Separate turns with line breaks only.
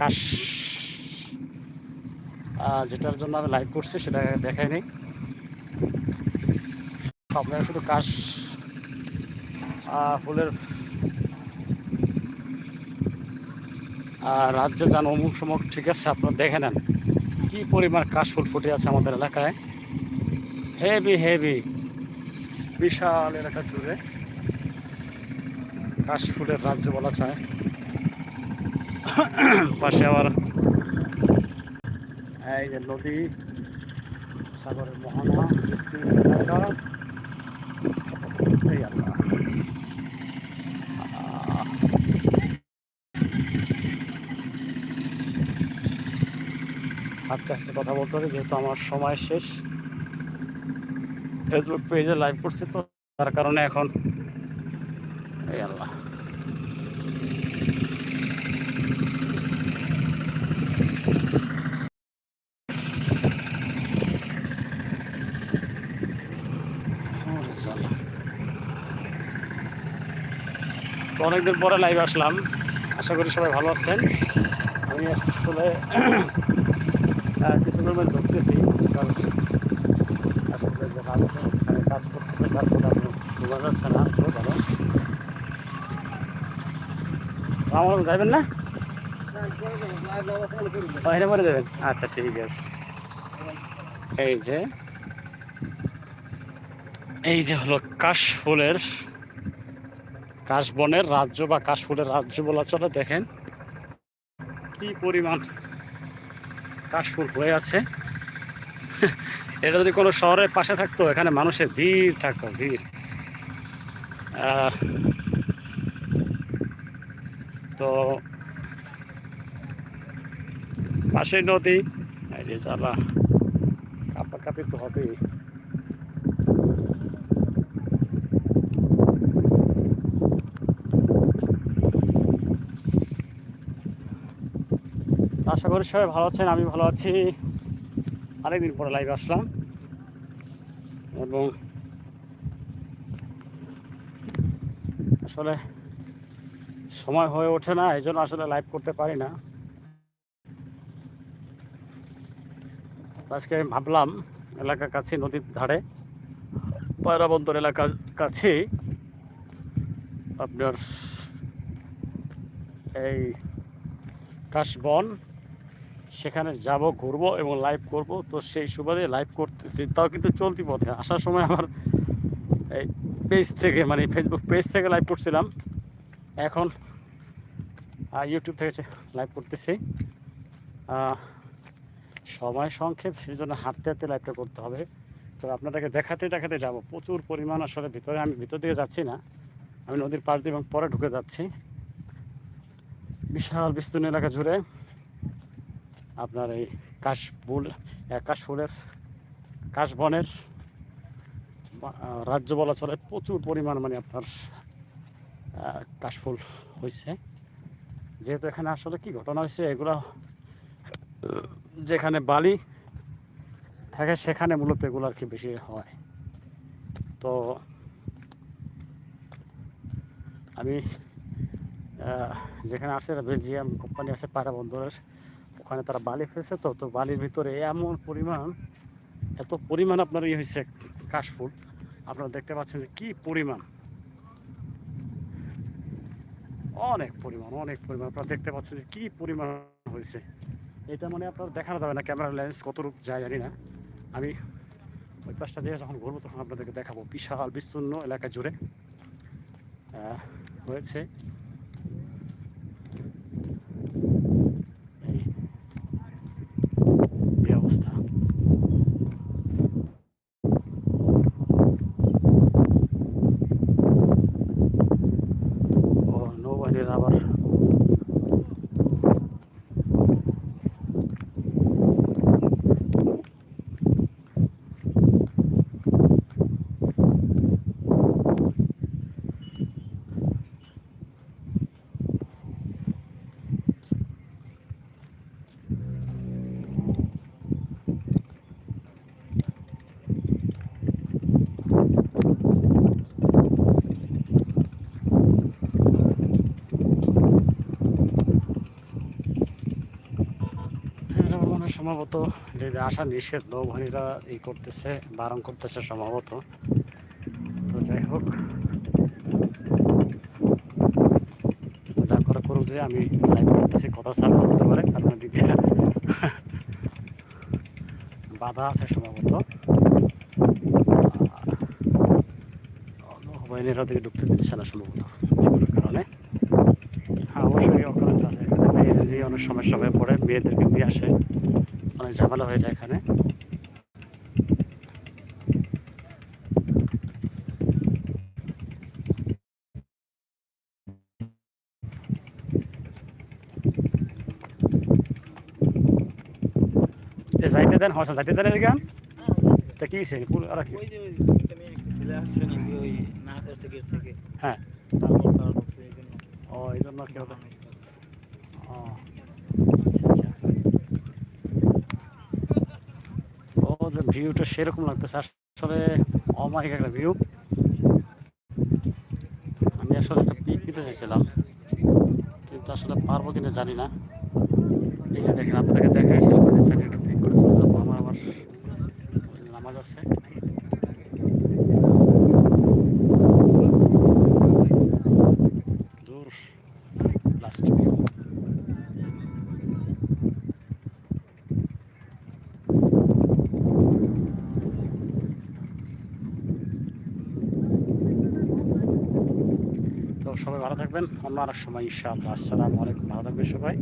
কাশ। যেটার জন্য আমি লাইভ করছি, সেটা দেখাই নেই। আপনারা শুধু কাশ ফুলের রাজ্য যান অমুক সমুক, ঠিক আছে, আপনারা দেখে নেন। কি পরিমাণ কাশফুল ফুটে আছে আমাদের এলাকায়। হেভি হেভি বিশাল এলাকা জুড়ে কাশফুলের রাজ্য বলা যায়। পাশে আবার এই যে নদী, সাগরের মোহনা এই আস্তে কথা বলতে হবে, যেহেতু আমার সময় শেষ। ফেসবুক পেজে লাইভ করছি তো, তার কারণে এখন, এই আল্লাহ ওরে জ্বালা। তো অনেকদিন পরে লাইভ আসলাম। আশা করি সবাই ভালো আছেন। আমি আসলে কিছু পরিমাণ ধরতেছি কারণ আসলে কাজ করতেছে তারপর আপনি যাচ্ছে না তো ভালো। আমার যাবেন না? বাইরে পরে দেবেন আচ্ছা ঠিক আছে। এই যে এই যে হলো কাশফুলের কাশবনের রাজ্য বা কাশফুলের রাজ্য বলা চলে, দেখেন। কি পরিমাণ কাশফুল হয়ে আছে। এটা যদি কোনো শহরের পাশে থাকতো, এখানে মানুষের ভিড় থাকতো, ভিড়। তো পাশে নদী, এই যে জ্বালা কাপা কাপি তো হবেই। আশা করি সবাই ভালো আছেন, আমি ভালো আছি। অনেকদিন পরে লাইভ আসলাম। এবং আসলে সময় হয়ে ওঠে না, এই জন্য আসলে লাইভ করতে পারি না। আজকে আমি ভাবলাম, এলাকার কাছে নদীর ধারে পয়রা বন্দর এলাকার কাছে আপনার এই কাশবন সেখানে যাব, ঘুরবো এবং লাইভ করব। তো সেই সুবাদে লাইভ করতেছি। তাও কিন্তু চলতি পথে। আসার সময় আমার এই পেজ থেকে মানে ফেসবুক পেজ থেকে লাইভ করছিলাম। এখন ইউটিউব থেকে লাইভ করতেছি। সময় সংক্ষেপ, সেই জন্য হাঁটতে হাঁটতে লাইভটা করতে হবে। তো আপনাদেরকে দেখাতে দেখাতে যাব। প্রচুর পরিমাণ আসলে ভিতরে, আমি ভিতর দিকে যাচ্ছি না। আমি নদীর পাশ দিয়ে এবং পরে ঢুকে যাচ্ছি। বিশাল বিস্তীর্ণ এলাকা জুড়ে। আপনার এই কাশফুল কাশফুলের, কাশবনের রাজ্য বলা চলে, প্রচুর পরিমাণ মানে আপনার কাশফুল হয়েছে যেহেতু এখানে আসলে কি ঘটনা হয়েছে এগুলো যেখানে বালি থাকে, সেখানে মূলত এগুলো আর কি বেশি হয়। তো আমি যেখানে আছে, বেলজিয়াম কোম্পানি আছে পায়রা বন্দরের ওখানে তারা বালি ফেলছে তো তো বালির ভিতরে এমন পরিমাণ, এত পরিমাণ আপনার ইয়ে হয়েছে কাশফুল আপনারা দেখতে পাচ্ছেন যে কী পরিমাণ। অনেক পরিমাণ অনেক পরিমাণ। আপনারা দেখতে পাচ্ছেন যে কী পরিমাণ হয়েছে। এটা মানে আপনার দেখানো যাবে না, ক্যামেরা লেন্স কতটুকু যায় জানি না। আমি ওই পাশটা দিয়ে যখন ঘুরবো তখন আপনাদেরকে দেখাবো। বিশাল বিস্তীর্ণ এলাকা জুড়ে হয়েছে এই এই অবস্থা ও নৌবাহিনীর আবার। সম্ভবত যে আসা নিষেধ নৌবাহিনীরা ই করতেছে, বারণ করতেছে সম্ভবত। তো যাই হোক, যা করে করুক যে আমি লাইভ করতেছি, কথা সার্ভ হতে পারে, কারণ বাধা আছে সম্ভবত। নৌবাহিনীরা ওদিকে ঢুকতে দিচ্ছে না সম্ভবত কারণে। হ্যাঁ অবশ্যই অকারেন্স আছে এখানে মেয়েদের অনেক সমস্যা হয়ে পড়ে, মেয়েদেরকে নিয়ে আসে। অনেক ঝামেলা হয়ে যায় এখানে। যাইতে দেন হসা যাইতে দেন এদিকে তা কি হয়েছে পুরো আর কি? হ্যাঁ। ও এই জন্য কি হবে। ও আচ্ছা আচ্ছা ও যে ভিউটা সেরকম লাগতেছে, আসলে অমায়িক একটা ভিউ। আমি আসলে একটা পিক নিতে চাইছিলাম কিন্তু আসলে পারব কিনা জানি না। এই যে দেখেন আপনাকে দেখে শেষ করে দিচ্ছি একটা পিক করে আমার আবার নামাজ আছে দূর লাস্ট ভিউ তো সবাই ভালো থাকবেন। অন্য আরেক সময় ইনশাআল্লাহ। আসসালামু আলাইকুম। ভালো থাকবেন সবাই।